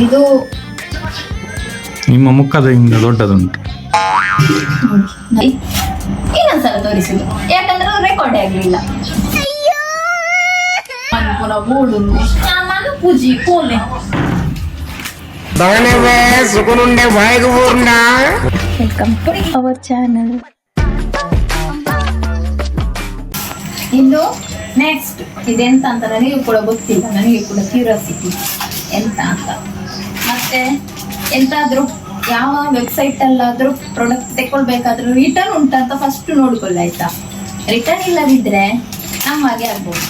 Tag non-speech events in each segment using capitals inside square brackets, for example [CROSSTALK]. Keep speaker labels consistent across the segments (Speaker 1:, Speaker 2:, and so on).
Speaker 1: ಇದು
Speaker 2: ನಿಮ್ಮ ಮುಖದಿಂದ ದೊಡ್ಡದುಂಟು
Speaker 1: ನೋಡಿ ಇನ್ನೊಂದ್ಸಲ ತೋರಿಸುದು ಯಾಕಂದ್ರೆ ರೆಕಾರ್ಡ್ ಆಗ್ಲಿಲ್ಲ ನಾನು ಪುನಃ ಬೋರ್ಡು ನಾನು ಪೂಜಿ ಕೋಲೆ
Speaker 3: బాగానే సుఖనుండే వాయిగు ఊరుండా
Speaker 1: ವೆಲ್ಕಮ್ ಟು ಅವರ್ ಚಾನಲ್ ಇನ್ನು ನೆಕ್ಸ್ಟ್ ಇದೆಂತ ಅಂತ ನನಗೆ ಕೂಡ ಗೊತ್ತಿಲ್ಲ ನನಗೆ ಕೂಡ ಕ್ಯೂರಿಯಾಸಿಟಿ ಎಂತ ಅಂತ ಮತ್ತೆ ಎಂತಾದ್ರೂ ಯಾವ ವೆಬ್ಸೈಟ್ ಅಲ್ಲಾದ್ರೂ ಪ್ರಾಡಕ್ಟ್ ತಗೊಳ್ಬೇಕಾದ್ರೂ ರಿಟರ್ನ್ ಉಂಟಂತ ಫಸ್ಟ್ ನೋಡ್ಕೊಳ್ಳಿ ಆಯ್ತಾ? ರಿಟರ್ನ್ ಇಲ್ಲದಿದ್ರೆ ನಮ್ಮಾಗೆ ಆಗ್ಬೋದು.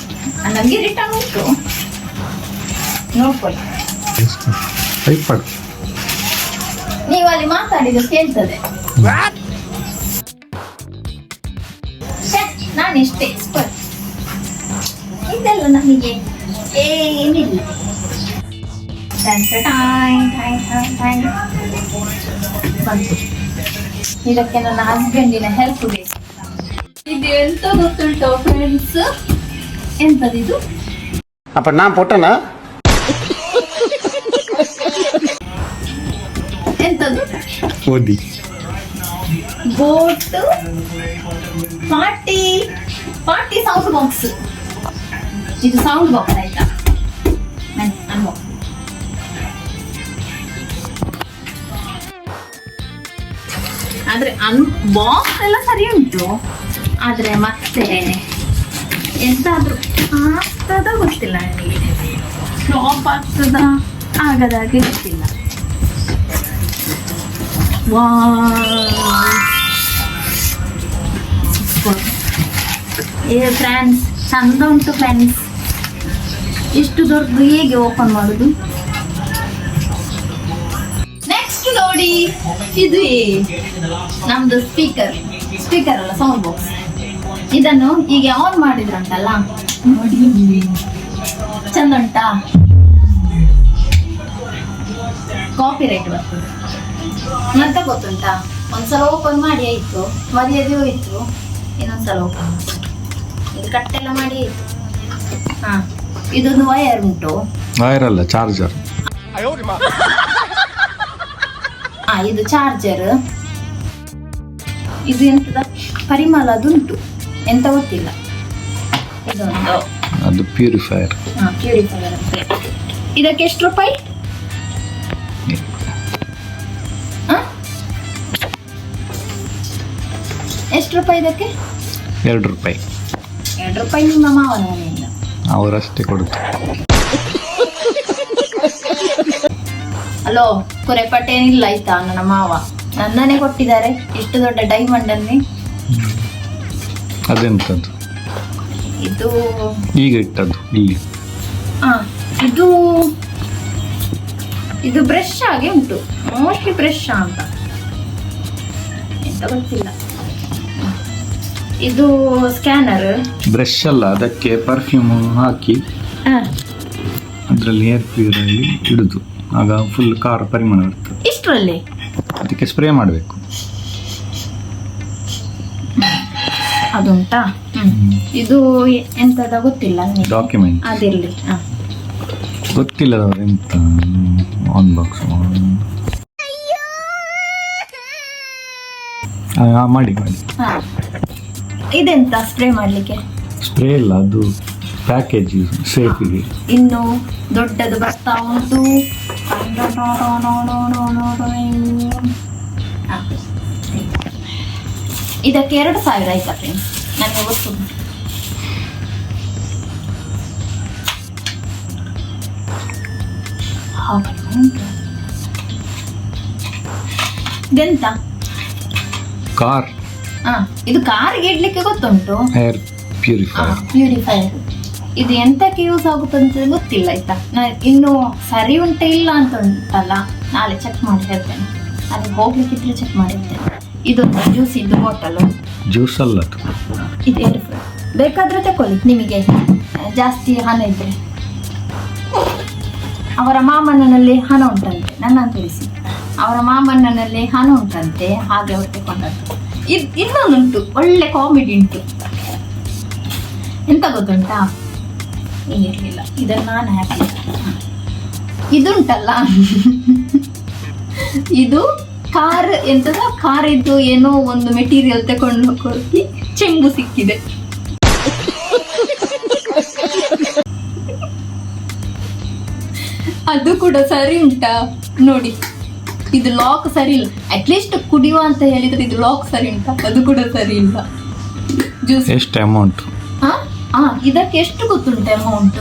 Speaker 1: ನಮ್ಗೆ ರಿಟರ್ನ್ ಉಂಟು. ನೋಡ್ಕೊಳ್ಳಿ. ನೀವು ಅಲ್ಲಿ ಮಾತಾಡಿದ್ರು ಕೇಳ್ತದೆ. ನಾನು ನಾನೆಷ್ಟೇ ಎಕ್ಸ್ಪರ್ಟ್ ಇದೆಲ್ಲ ನಮಗೆ ಏನಿಲ್ಲ. ನಂತರ ಟಾಯ್ ಟಾಯ್ ಟಾಯ್ ಟಾಯ್ ಬಂತು ಇದಕ್ಕೆ ನನ್ನ ಹಸ್ಬೆಂಡಿನ ಹೆಲ್ಪ್ ಬೇಕು. ಇದು ಎಂತ ಗೊತ್ತುಂಟು ಫ್ರೆಂಡ್ಸ್ ಎಂತದಿದು?
Speaker 3: ಅಪ್ಪ ನಾನು ಪುಟ್ಟನ?
Speaker 1: ಎಂತದು?
Speaker 2: ಓದಿ.
Speaker 1: Boat party party sound box ಇದು ಸೌಂಡ್ ಬಾಕ್ಸ್ ಆಯ್ತಾ? ನಾನು ಅನ್ಬಾಕ್ಸ್ ಆದ್ರೆ ಅನ್ ಬಾಕ್ಸ್ ಎಲ್ಲ ಸರಿ ಉಂಟು. ಆದ್ರೆ ಮತ್ತೆ ಎಂತಾದ್ರೂ ಆಗ್ತದ ಗೊತ್ತಿಲ್ಲ ನನಗೆ. ಫ್ಲಾಪ್ ಆಗ್ತದ? ಆಗದಾಗೆ ಗೊತ್ತಿಲ್ಲ. ಏ ಫ್ರೆಂಡ್ಸ್ ಚಂದ ಉಂಟು ಫ್ರೆಂಡ್ಸ್ ಇಷ್ಟು ದೊಡ್ಡದು, ಹೇಗೆ ಓಪನ್ ಮಾಡುದು? ನೋಡಿ ಇದು ನಮ್ದು ಸ್ಪೀಕರ್ ಸ್ಪೀಕರ್ ಅಲ್ಲ ಸೌಂಡ್ ಬಾಕ್ಸ್ ಇದನ್ನು ಈಗ ಆನ್ ಮಾಡಿದ್ರಂತಲ್ಲ ನೋಡಿ. ಚಂದ ಉಂಟಾ? ಕಾಪಿ ರೈಟ್ ಬರ್ತದೆ. ಮತ್ತೆ ಗೊತ್ತುಂಟಾ? ಒಂದ್ಸಲ ಓಪನ್ ಮಾಡಿ ಆಯ್ತು ಮರ್ಯಾದೆ ಹೋಯ್ತು ಇನ್ನೊಂದ್ಸಲ ಓಪನ್ ಇದು ಕಟ್ಟೆಲ್ಲ ಮಾಡಿ ಆಯ್ತು. ಹಾ ಇದೊಂದು ವೈರ್ ಉಂಟು.
Speaker 2: ವೈರ್ ಅಲ್ಲ ಚಾರ್ಜರ್
Speaker 1: ಹಾ ಇದು ಚಾರ್ಜರ್ ಇದು ಎಂತದ? ಪರಿಮಳ ಅದುಂಟು. ಎಂತ ಗೊತ್ತಿಲ್ಲ. ಇದೊಂದು.
Speaker 2: ಅದು ಪ್ಯೂರಿಫೈಯರ್
Speaker 1: ಹಾ ಪ್ಯೂರಿಫೈಯರ್ ಅಂತ. ಇದಕ್ಕೆ ಎಷ್ಟು ರೂಪಾಯಿ? ಆ? ಎಷ್ಟು ರೂಪಾಯಿ ಇದಕ್ಕೆ?
Speaker 2: ಎರಡು ರೂಪಾಯಿ.
Speaker 1: ಎರಡು ರೂಪಾಯಿ ನಿಮ್ಮ ಮಾವನ ಮನೆಯಿಂದ.
Speaker 2: ಅವರಷ್ಟೇ ಕೊಡುತ್ತೆ. [LAUGHS]
Speaker 1: ಹಲೋ ಕುರೆಪಟ್ಟೆ ಏನಿಲ್ಲ ಆಯ್ತಾ ನನ್ನ ಮಾವ. ನನ್ನನ್ನೇ ಕೊಟ್ಟಿದ್ದಾರೆ. ಇಷ್ಟು ದೊಡ್ಡ ಡೈಮಂಡ್ ಅಲ್ಲಿ.
Speaker 2: ಅದೆಂತದ್ದು?
Speaker 1: ಇದು
Speaker 2: ಈಗ ಇಟ್ಟದ್ದು ಇಲ್ಲಿ.
Speaker 1: ಆ ಇದು ಇದು ಬ್ರಷ್ ಆಗಿ ಉಂಟು. ಮೋಸ್ಟ್ಲಿ ಬ್ರಷ್ ಅಂತ. ಎಂತ ಗೊತ್ತಿಲ್ಲ. ಇದು ಸ್ಕ್ಯಾನರ್
Speaker 2: ಬ್ರಷ್ ಅಲ್ಲ ಅದಕ್ಕೆ ಪರ್ಫ್ಯೂಮ್ ಹಾಕಿ ಅದರಲ್ಲಿ ಹೇರ್ ಪ್ಯೂರಲ್ಲಿ ಇಡುದು. ಆಗ ಫುಲ್ ಕಾರ್ ಪರಿಮಳ ಬರ್ತದೆ
Speaker 1: ಇಷ್ಟರಲ್ಲಿ?
Speaker 2: ಅದಕ್ಕೆ ಸ್ಪ್ರೇ ಮಾಡಬೇಕು.
Speaker 1: ಅದುಂಟಾ. ಇದು ಎಂತದ ಗೊತ್ತಿಲ್ಲ
Speaker 2: ಡಾಕ್ಯುಮೆಂಟ್
Speaker 1: ಅದಿರಲಿ.
Speaker 2: ಗೊತ್ತಿಲ್ಲದವ್ರು ಎಂತ? ಆನ್ ಬಾಕ್ಸ್ ಮಾಡಿ. ಮಾಡಿ
Speaker 1: ಹ. ಇದೆಂತ ಸ್ಪ್ರೇ ಮಾಡಲಿಕ್ಕೆ?
Speaker 2: ಸ್ಪ್ರೇ ಇಲ್ಲ ಅದು ಪ್ಯಾಕೇಜ್ ಸೇಫಿಗೆ
Speaker 1: ಇನ್ನು ದೊಡ್ಡದು ಬರ್ತಾ ಉಂಟು. ಇದಕ್ಕೆ ಎರಡು ಸಾವಿರ ಆಯ್ತಾ ಫ್ರೆಂಡ್ಸ್ ನನಗೆ ಗೊತ್ತು ಎಂತ
Speaker 2: ಕಾರ್
Speaker 1: ಹ ಇದು ಕಾರಿಗೆ ಇಡ್ಲಿಕ್ಕೆ ಗೊತ್ತುಂಟು?
Speaker 2: ಏರ್ ಪ್ಯೂರಿಫೈಯರ್
Speaker 1: ಪ್ಯೂರಿಫೈಯರ್ ಇದು ಎಂತಕ್ಕೆ ಯೂಸ್ ಆಗುತ್ತೆ ಅಂತ ಗೊತ್ತಿಲ್ಲ ಆಯ್ತಾ? ನಾನು ಇನ್ನು ಸರಿ ಉಂಟ ಇಲ್ಲ ಅಂತ ಉಂಟಲ್ಲ ನಾಳೆ ಚೆಕ್ ಮಾಡಿ ಹೇಳ್ತೇನೆ ಅಲ್ಲಿ ಹೋಗ್ಲಿಕ್ಕಿದ್ರೆ ಚೆಕ್ ಮಾಡಿರ್ತೇನೆ. ಇದೊಂದು ಜ್ಯೂಸ್ ಇದ್ದು ಬಾಟಲ್
Speaker 2: ಜ್ಯೂಸ್ ಅಲ್ಲ
Speaker 1: ಇದು ಎರಡು ಫ್ರೈ ಬೇಕಾದ್ರೆ ತಕೊಳ್ಳಿ ನಿಮಗೆ ಜಾಸ್ತಿ ಹಣ ಇದ್ರೆ. ಅವರ ಮಾಮನಲ್ಲಿ ಹಣ ಉಂಟಂತೆ ನನ್ನ ತಿಳಿಸಿ. ಅವರ ಮಾಮಣ್ಣನಲ್ಲಿ ಹಣ ಉಂಟಂತೆ ಹಾಗೆ ಅವ್ರು ತಗೊಂಡದ್ದು ಇದು ಇನ್ನೊಂದುಂಟು ಒಳ್ಳೆ ಕಾಮಿಡಿ ಉಂಟು. ಎಂತ ಗೊತ್ತುಂಟಾ? ಇರಲಿಲ್ಲ ಇದನ್ನು ನಾನು ಇದುಂಟಲ್ಲ? ಇದು ಕಾರ್ ಎಂತದ? ಕಾರ್ ಇದ್ದು ಏನೋ ಒಂದು ಮೆಟೀರಿಯಲ್ ತಗೊಂಡು ಹೋಗಿ ಚೆಂಬು ಸಿಕ್ಕಿದೆ. ಅದು ಕೂಡ ಸರಿ ಉಂಟಾ? ನೋಡಿ ಇದು ಲಾಕ್ ಸರಿ ಇಲ್ಲ. ಅಟ್ಲೀಸ್ಟ್ ಕುಡಿಯುವ ಅಂತ ಹೇಳಿದ್ರೆ ಇದು ಲಾಕ್ ಸರಿ ಉಂಟಾ? ಅದು ಕೂಡ ಸರಿ ಇಲ್ಲ. ಜ್ಯೂಸ್
Speaker 2: ಎಷ್ಟು ಅಮೌಂಟ್
Speaker 1: ಹಾ? ಇದಕ್ಕೆ ಎಷ್ಟು ಗೊತ್ತುಂಟು ಅಮೌಂಟ್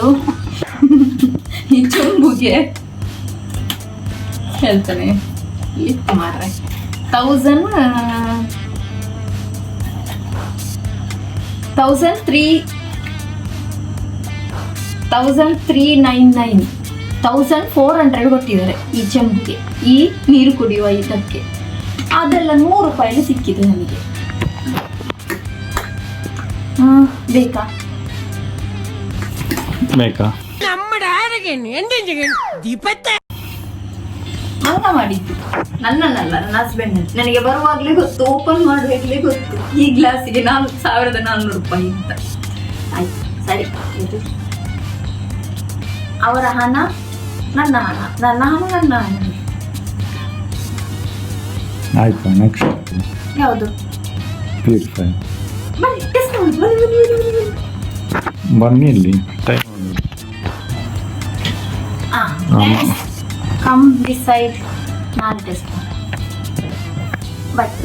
Speaker 1: ಈ ಚೊಂಬುಗೆ ಹೇಳ್ತಾನೆ. ಎಷ್ಟು ಮಾರ್ರೆ thousand thousand three thousand three nine nine thousand four hundred ಕೊಟ್ಟಿದ್ದಾರೆ ಈ ಚೆಂಬುಗೆ ಈ ನೀರು ಕುಡಿಯುವ ಇದಕ್ಕೆ. ಅದೆಲ್ಲ ನೂರು ರೂಪಾಯಲ್ಲಿ ಸಿಕ್ಕಿದೆ ನನಗೆ ಬೇಕಾ?
Speaker 2: ಬೇಕಾ
Speaker 1: ಮಾಡಿದ್ದು. ನನ್ನನ್ನಲ್ಲ ನನ್ನ ಹಸ್ಬೆಂಡ್ ನನಗೆ ಬರುವಾಗ್ಲೇ ಗೊತ್ತು ಓಪನ್ ಮಾಡುವಾಗ್ಲೇ ಗೊತ್ತು. ಈ ಗ್ಲಾಸಿಗೆ ನಾಲ್ಕು ಸಾವಿರದ ನಾನ್ನೂರು ರೂಪಾಯಿ ಅಂತ. ಆಯ್ತು ಸರಿ. ಇದು. ಅವರ ಹಣ ನನ್ನ ಹಣ. ನನ್ನ ಹಣ ನನ್ನ ಹಣ.
Speaker 2: ಆಯ್ತಾ ನೆಕ್ಸ್ಟ್
Speaker 1: ಯಾವುದು?
Speaker 2: ಪ್ಯೂರಿಫೈ
Speaker 1: ಬನ್ನಿ ಟೆಸ್ಟ್ ಮಾಡಿ ಬನ್ನಿ ಬನ್ನಿ ಬನ್ನಿ ಬನ್ನಿ.
Speaker 2: ಬನ್ನಿ ಇಲ್ಲಿ. ಟೈಮ್
Speaker 1: ಆ
Speaker 2: ಆಮ.
Speaker 1: ಕಮ್ ಡಿಸೈಡ್ ನಾನು ಟೆಸ್ಟ್ ಮಾಡಿ ಬಟ್